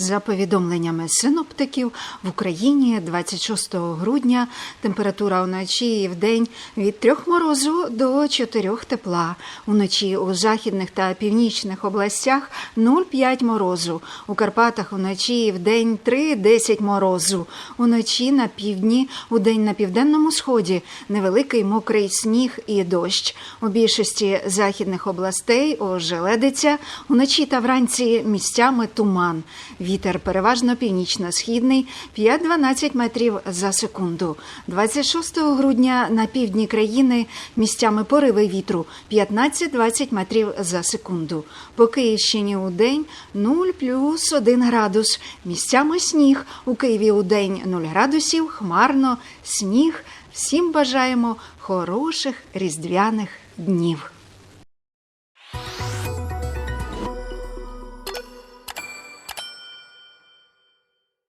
За повідомленнями синоптиків, в Україні 26 грудня температура вночі і вдень від 3 морозу до 4 тепла. Уночі у західних та північних областях 0,5 морозу. У Карпатах вночі і вдень 3,10 морозу. Уночі на півдні, у день на південному сході невеликий мокрий сніг і дощ. У більшості західних областей ожеледиться. Уночі та вранці місцями туман. Вітер переважно північно-східний 5-12 метрів за секунду. 26 грудня на півдні країни місцями пориви вітру 15-20 метрів за секунду. По Київщині у день 0 плюс 1 градус. Місцями сніг. У Києві у день 0 градусів, хмарно, сніг. Всім бажаємо хороших різдвяних днів.